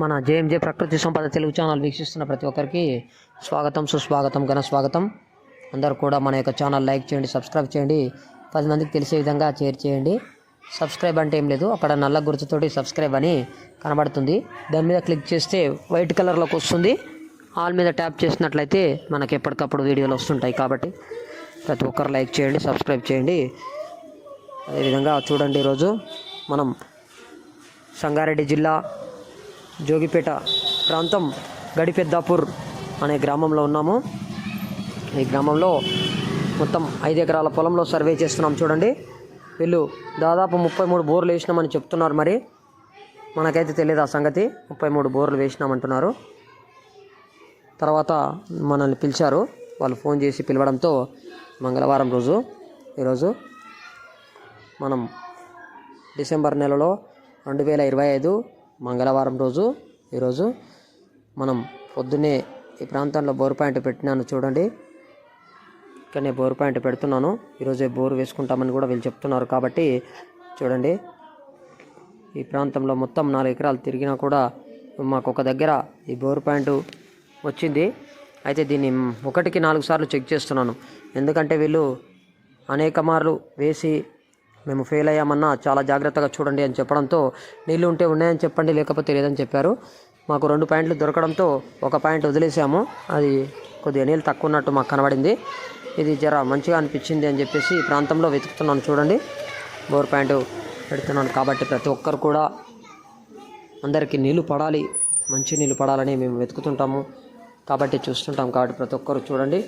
మన జేఎంజే ప్రకృతి సంపద తెలుగు ఛానల్ వీక్షిస్తున్న ప్రతి ఒక్కరికి స్వాగతం సుస్వాగతం ఘన స్వాగతం. అందరూ కూడా మన యొక్క ఛానల్ లైక్ చేయండి సబ్స్క్రైబ్ చేయండి. పది మందికి తెలిసే విధంగా షేర్ చేయండి. సబ్స్క్రైబ్ అంటే ఏం లేదు అక్కడ నల్ల గుర్తుతోటి సబ్స్క్రైబ్ అని కనబడుతుంది. దాని మీద క్లిక్ చేస్తే వైట్ కలర్లోకి వస్తుంది. ఆల్ మీద ట్యాప్ చేసినట్లయితే మనకి ఎప్పటికప్పుడు వీడియోలు వస్తుంటాయి కాబట్టి ప్రతి ఒక్కరు లైక్ చేయండి సబ్స్క్రైబ్ చేయండి. అదేవిధంగా చూడండి ఈరోజు మనం సంగారెడ్డి జిల్లా జోగిపేట ప్రాంతం గడిపెద్దాపూర్ అనే గ్రామంలో ఉన్నాము. ఈ గ్రామంలో మొత్తం ఐదు ఎకరాల పొలంలో సర్వే చేస్తున్నాం. చూడండి. వీళ్ళు దాదాపు ముప్పై మూడు బోర్లు వేసినామని చెప్తున్నారు మరి. మనకైతే తెలియదు ఆ సంగతి. ముప్పై మూడు బోర్లు వేసినామంటున్నారు. తర్వాత మనల్ని పిలిచారు. వాళ్ళు ఫోన్ చేసి పిలవడంతో మంగళవారం రోజు ఈరోజు మనం డిసెంబర్ నెలలో రెండు వేల ఇరవై ఐదు మంగళవారం రోజు ఈరోజు మనం పొద్దున్నే ఈ ప్రాంతంలో బోర్ పాయింట్ పెట్టినాను చూడండి. ఇక్కడనే బోర్ పాయింట్ పెడుతున్నాను. ఈరోజే బోర్ వేసుకుంటామని కూడా వీళ్ళు చెప్తున్నారు కాబట్టి చూడండి. ఈ ప్రాంతంలో మొత్తం నాలుగు ఎకరాలు తిరిగినా కూడా మాకు ఒక దగ్గర ఈ బోర్ పాయింట్ వచ్చింది. అయితే దీన్ని ఒకటికి నాలుగు సార్లు చెక్ చేస్తున్నాను. ఎందుకంటే వీళ్ళు అనేక మార్లు వేసి మేము ఫెయిల్ అయ్యామన్నా చాలా జాగ్రత్తగా చూడండి అని చెప్పడంతో నీళ్ళు ఉంటే ఉన్నాయని చెప్పండి లేకపోతే లేదని చెప్పారు. మాకు రెండు పాయింట్లు దొరకడంతో ఒక పాయింట్ వదిలేసాము. అది కొద్దిగా నీళ్ళు తక్కువ ఉన్నట్టు మాకు కనబడింది. ఇది జర మంచిగా అనిపించింది అని చెప్పేసి ఈ ప్రాంతంలో వెతుకుతున్నాను చూడండి. బోర్ పాయింట్ పెడుతున్నాను కాబట్టి ప్రతి ఒక్కరు కూడా అందరికీ నీళ్ళు పడాలి మంచి నీళ్ళు పడాలని మేము వెతుకుతుంటాము. కాబట్టి చూస్తుంటాం కాబట్టి ప్రతి ఒక్కరు చూడండి.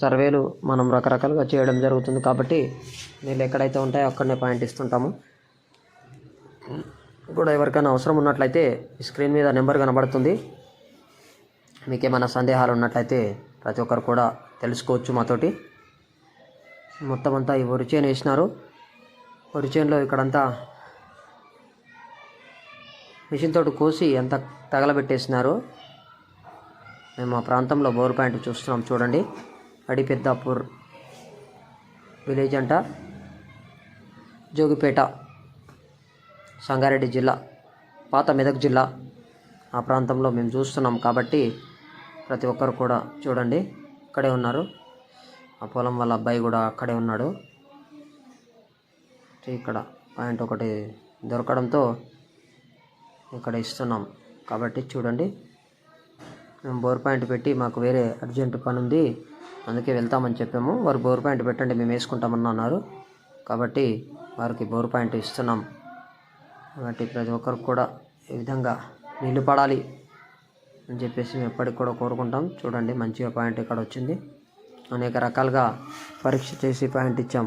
సర్వేలు మనం రకరకాలుగా చేయడం జరుగుతుంది కాబట్టి నీళ్ళు ఎక్కడైతే ఉంటాయో అక్కడనే పాయింట్ ఇస్తుంటాము. కూడా ఎవరికైనా అవసరం ఉన్నట్లయితే ఈ స్క్రీన్ మీద నెంబర్ కనబడుతుంది. మీకు ఏమైనా సందేహాలు ఉన్నట్లయితే ప్రతి ఒక్కరు కూడా తెలుసుకోవచ్చు మాతోటి. మొత్తం అంతా ఈ వరి చేను వేసినారు. వరి చేనులో ఇక్కడంతా మిషన్ తోటి కోసి ఎంత తగలబెట్టేసినారు. మేము మా ప్రాంతంలో బోర్ పాయింట్ చూస్తున్నాం చూడండి. అడిపెద్దాపూర్ విలేజ్ అంట జోగిపేట సంగారెడ్డి జిల్లా పాత మెదక్ జిల్లా ఆ ప్రాంతంలో మేము చూస్తున్నాం కాబట్టి ప్రతి ఒక్కరు కూడా చూడండి ఇక్కడే ఉన్నారు. ఆ పొలం వాళ్ళ అబ్బాయి కూడా అక్కడే ఉన్నాడు. ఇక్కడ పాయింట్ ఒకటి దొరకడంతో ఇక్కడ ఇస్తున్నాం కాబట్టి చూడండి. మేము బోర్ పాయింట్ పెట్టి మాకు వేరే అర్జెంట్ పని ఉంది అందుకే వెళ్తామని చెప్పాము. వారు బోర్ పాయింట్ పెట్టండి మేము వేసుకుంటామని అన్నారు. కాబట్టి వారికి బోర్ పాయింట్ ఇస్తున్నాం. కాబట్టి ప్రతి ఒక్కరికి కూడా ఈ విధంగా నీళ్ళు పడాలి అని చెప్పేసి మేము ఎప్పటికి కూడా కోరుకుంటాం. చూడండి మంచిగా పాయింట్ ఇక్కడ వచ్చింది. అనేక రకాలుగా పరీక్ష చేసి పాయింట్ ఇచ్చాం.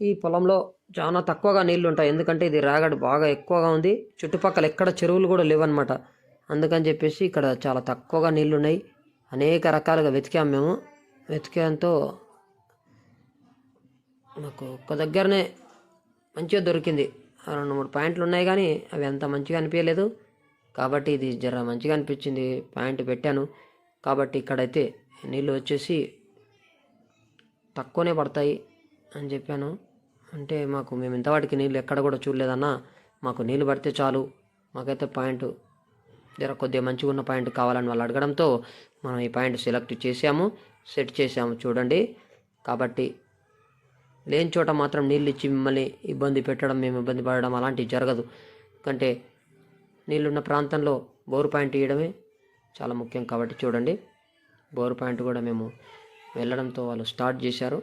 ఈ పొలంలో చాలా తక్కువగా నీళ్ళు ఉంటాయి. ఎందుకంటే ఇది రాగడి బాగా ఎక్కువగా ఉంది. చుట్టుపక్కల ఎక్కడ చెరువులు కూడా లేవన్నమాట. అందుకని చెప్పేసి ఇక్కడ చాలా తక్కువగా నీళ్ళు ఉన్నాయి అనేక రకాలుగా వెతికాం మేము. వెతికేంతో మాకు ఒక్క దగ్గరనే మంచిగా దొరికింది. రెండు మూడు పాయింట్లు ఉన్నాయి కానీ అవి అంత మంచిగా అనిపించలేదు. కాబట్టి ఇది జర మంచిగా అనిపించింది. పాయింట్ పెట్టాను. కాబట్టి ఇక్కడైతే నీళ్ళు వచ్చేసి తక్కువనే పడతాయి అని చెప్పాను. అంటే మాకు మేము ఇంతవాటికి నీళ్ళు ఎక్కడ కూడా చూడలేదన్నా మాకు నీళ్ళు పడితే చాలు. మాకైతే పాయింట్ జర కొద్దిగా మంచిగా ఉన్న పాయింట్ కావాలని వాళ్ళు అడగడంతో మనం ఈ పాయింట్ సెలెక్ట్ చేసాము సెట్ చేసాము చూడండి. కాబట్టి లేని చోట మాత్రం నీళ్ళు ఇచ్చి మిమ్మల్ని ఇబ్బంది పెట్టడం మేము ఇబ్బంది పడడం అలాంటివి జరగదు. ఎందుకంటే నీళ్ళున్న ప్రాంతంలో బోర్ పాయింట్ ఇవ్వడమే చాలా ముఖ్యం కాబట్టి చూడండి. బోర్ పాయింట్ కూడా మేము వెళ్ళడంతో వాళ్ళు స్టార్ట్ చేశారు.